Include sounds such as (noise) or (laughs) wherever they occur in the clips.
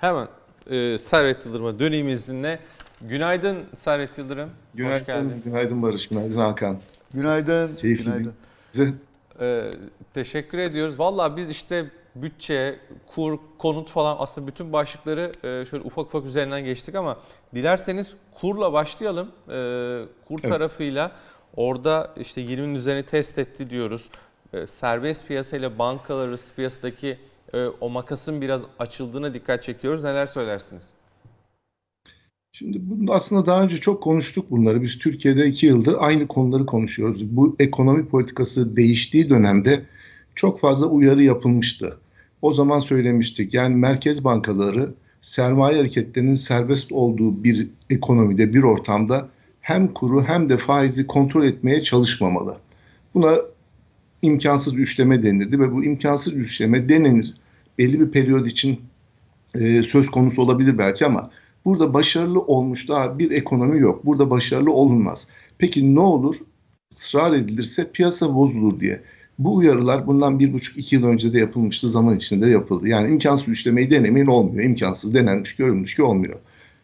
Hemen e, Servet Yıldırım'a döneyim izninle. Günaydın Servet Yıldırım. Hoş Günaydın, geldin. günaydın Barış, günaydın Hakan. Günaydın. Keyifli günaydın. Size Ee, teşekkür ediyoruz. Valla biz işte bütçe, kur, konut falan aslında bütün başlıkları e, şöyle ufak ufak üzerinden geçtik ama dilerseniz kurla başlayalım. Ee, kur Evet. tarafıyla orada işte 20'nin üzerine test etti diyoruz. Serbest piyasayla bankalar arası piyasadaki e, o makasın biraz açıldığına dikkat çekiyoruz. Neler söylersiniz? Şimdi bunu aslında daha önce çok konuştuk bunları. Biz Türkiye'de iki yıldır aynı konuları konuşuyoruz. Bu ekonomi politikası değiştiği dönemde çok fazla uyarı yapılmıştı. O zaman söylemiştik. Yani merkez bankaları sermaye hareketlerinin serbest olduğu bir ekonomide, bir ortamda hem kuru hem de faizi kontrol etmeye çalışmamalı. Buna imkansız üçleme denildi ve bu imkansız üçleme denenir. Belli bir periyod için e, söz konusu olabilir belki ama burada başarılı olmuş daha bir ekonomi yok. Burada başarılı olunmaz. Peki ne olur? Israr edilirse piyasa bozulur diye. Bu uyarılar bundan bir buçuk iki yıl önce de yapılmıştı, zaman içinde de yapıldı. Yani imkansız üçlemeyi denemeyin olmuyor. İmkansız denenmiş, görülmüş ki olmuyor.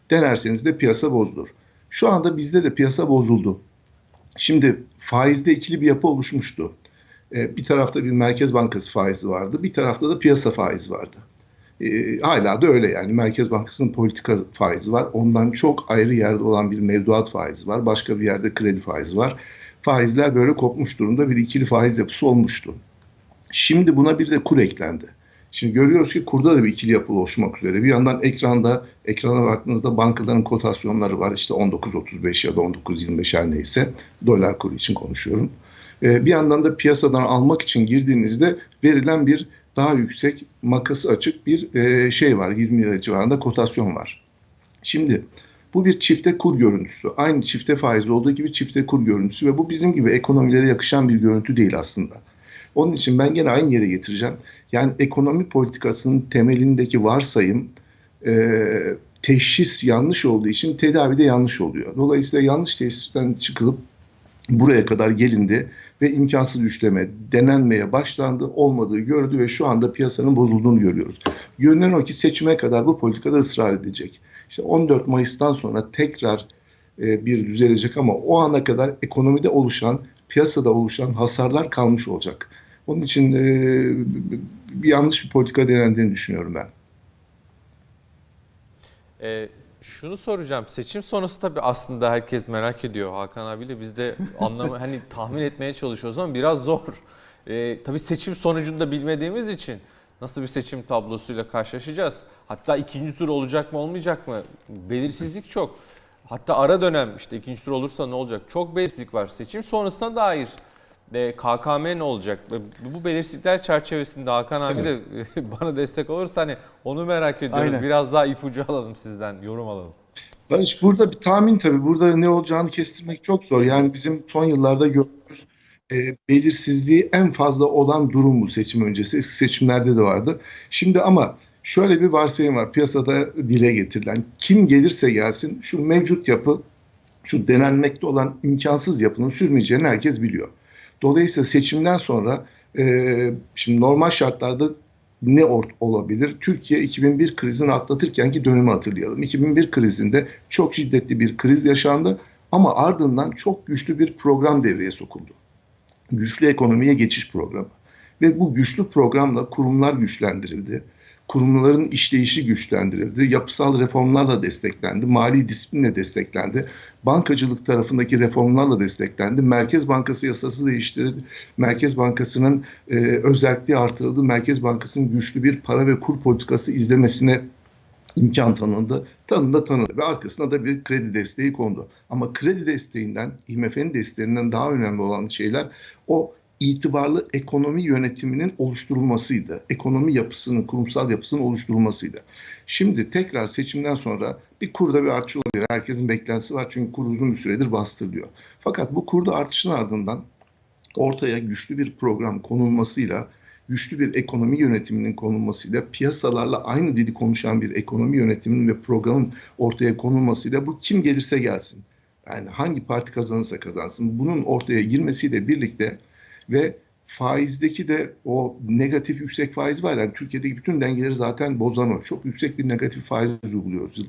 Denerseniz de piyasa bozulur. Şu anda bizde de piyasa bozuldu. Şimdi faizde ikili bir yapı oluşmuştu. Ee, bir tarafta bir merkez bankası faizi vardı, bir tarafta da piyasa faizi vardı. Ee, hala da öyle yani Merkez Bankası'nın politika faizi var. Ondan çok ayrı yerde olan bir mevduat faizi var. Başka bir yerde kredi faizi var. Faizler böyle kopmuş durumda bir ikili faiz yapısı olmuştu. Şimdi buna bir de kur eklendi. Şimdi görüyoruz ki kurda da bir ikili yapı oluşmak üzere. Bir yandan ekranda, ekrana baktığınızda bankaların kotasyonları var. İşte 19.35 ya da 19.25 her neyse. Dolar kuru için konuşuyorum. Ee, bir yandan da piyasadan almak için girdiğinizde verilen bir daha yüksek makası açık bir e, şey var. 20 lira civarında kotasyon var. Şimdi bu bir çifte kur görüntüsü. Aynı çifte faiz olduğu gibi çifte kur görüntüsü ve bu bizim gibi ekonomilere yakışan bir görüntü değil aslında. Onun için ben gene aynı yere getireceğim. Yani ekonomi politikasının temelindeki varsayım e, teşhis yanlış olduğu için tedavi de yanlış oluyor. Dolayısıyla yanlış teşhisten çıkılıp buraya kadar gelindi ve imkansız üçleme denenmeye başlandı, olmadığı gördü ve şu anda piyasanın bozulduğunu görüyoruz. Görünen o ki seçime kadar bu politikada ısrar edecek. İşte 14 Mayıs'tan sonra tekrar e, bir düzelecek ama o ana kadar ekonomide oluşan, piyasada oluşan hasarlar kalmış olacak. Onun için e, bir yanlış bir politika denendiğini düşünüyorum ben. Ee, şunu soracağım. Seçim sonrası tabii aslında herkes merak ediyor Hakan abiyle. Biz de anlamı hani (laughs) tahmin etmeye çalışıyoruz ama biraz zor. Ee, tabii seçim sonucunu da bilmediğimiz için nasıl bir seçim tablosuyla karşılaşacağız? Hatta ikinci tur olacak mı olmayacak mı? Belirsizlik çok. Hatta ara dönem işte ikinci tur olursa ne olacak? Çok belirsizlik var. Seçim sonrasına dair e, KKM ne olacak? Bu belirsizlikler çerçevesinde Hakan abi de (laughs) bana destek olursa hani onu merak ediyoruz. Aynen. Biraz daha ipucu alalım sizden, yorum alalım. Barış burada bir tahmin tabii. Burada ne olacağını kestirmek çok zor. Yani bizim son yıllarda gördüğümüz e, belirsizliği en fazla olan durum bu seçim öncesi. Eski seçimlerde de vardı. Şimdi ama şöyle bir varsayım var. Piyasada dile getirilen. Kim gelirse gelsin şu mevcut yapı, şu denenmekte olan imkansız yapının sürmeyeceğini herkes biliyor. Dolayısıyla seçimden sonra e, şimdi normal şartlarda ne or- olabilir? Türkiye 2001 krizini atlatırken ki dönemi hatırlayalım. 2001 krizinde çok şiddetli bir kriz yaşandı ama ardından çok güçlü bir program devreye sokuldu. Güçlü ekonomiye geçiş programı. Ve bu güçlü programla kurumlar güçlendirildi. Kurumların işleyişi güçlendirildi. Yapısal reformlarla desteklendi. Mali disiplinle desteklendi. Bankacılık tarafındaki reformlarla desteklendi. Merkez Bankası yasası değiştirildi. Merkez Bankası'nın e, özelliği artırıldı. Merkez Bankası'nın güçlü bir para ve kur politikası izlemesine imkan tanındı. Tanındı tanındı ve arkasına da bir kredi desteği kondu. Ama kredi desteğinden, IMF'nin desteğinden daha önemli olan şeyler o itibarlı ekonomi yönetiminin oluşturulmasıydı. Ekonomi yapısının, kurumsal yapısının oluşturulmasıydı. Şimdi tekrar seçimden sonra bir kurda bir artış olabilir. Herkesin beklentisi var çünkü kur uzun bir süredir bastırılıyor. Fakat bu kurda artışın ardından ortaya güçlü bir program konulmasıyla, güçlü bir ekonomi yönetiminin konulmasıyla, piyasalarla aynı dili konuşan bir ekonomi yönetiminin ve programın ortaya konulmasıyla bu kim gelirse gelsin. Yani hangi parti kazanırsa kazansın bunun ortaya girmesiyle birlikte ve faizdeki de o negatif yüksek faiz var. Yani Türkiye'deki bütün dengeleri zaten bozan o. Çok yüksek bir negatif faiz uyguluyoruz yıl-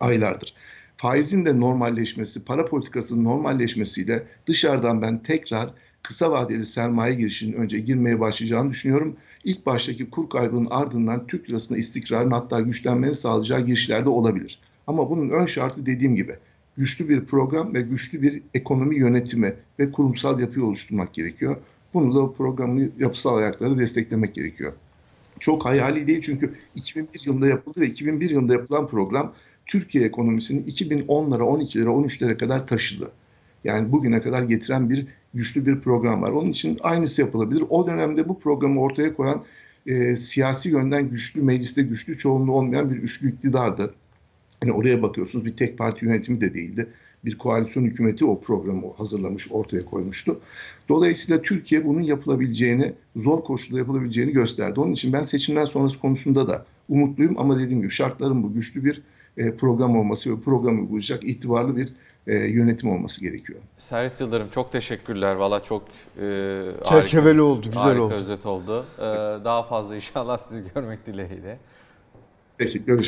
aylardır. Faizin de normalleşmesi, para politikasının normalleşmesiyle dışarıdan ben tekrar kısa vadeli sermaye girişinin önce girmeye başlayacağını düşünüyorum. İlk baştaki kur kaybının ardından Türk lirasına istikrarın hatta güçlenmenin sağlayacağı girişler de olabilir. Ama bunun ön şartı dediğim gibi güçlü bir program ve güçlü bir ekonomi yönetimi ve kurumsal yapıyı oluşturmak gerekiyor. Bunu da programın yapısal ayakları desteklemek gerekiyor. Çok hayali değil çünkü 2001 yılında yapıldı ve 2001 yılında yapılan program Türkiye ekonomisini 2010'lara, 12'lere, 13'lere kadar taşıdı. Yani bugüne kadar getiren bir güçlü bir program var. Onun için aynısı yapılabilir. O dönemde bu programı ortaya koyan e, siyasi yönden güçlü, mecliste güçlü çoğunluğu olmayan bir üçlü iktidardı. Hani oraya bakıyorsunuz bir tek parti yönetimi de değildi. Bir koalisyon hükümeti o programı hazırlamış, ortaya koymuştu. Dolayısıyla Türkiye bunun yapılabileceğini, zor koşulda yapılabileceğini gösterdi. Onun için ben seçimden sonrası konusunda da umutluyum ama dediğim gibi şartların bu güçlü bir e, program olması ve program uygulayacak itibarlı bir e, yönetim olması gerekiyor. Serhat Yıldırım çok teşekkürler. Valla çok e, harika, Çerçeveli oldu, güzel harika oldu. özet oldu. E, daha fazla inşallah sizi görmek dileğiyle. Görüşürüz.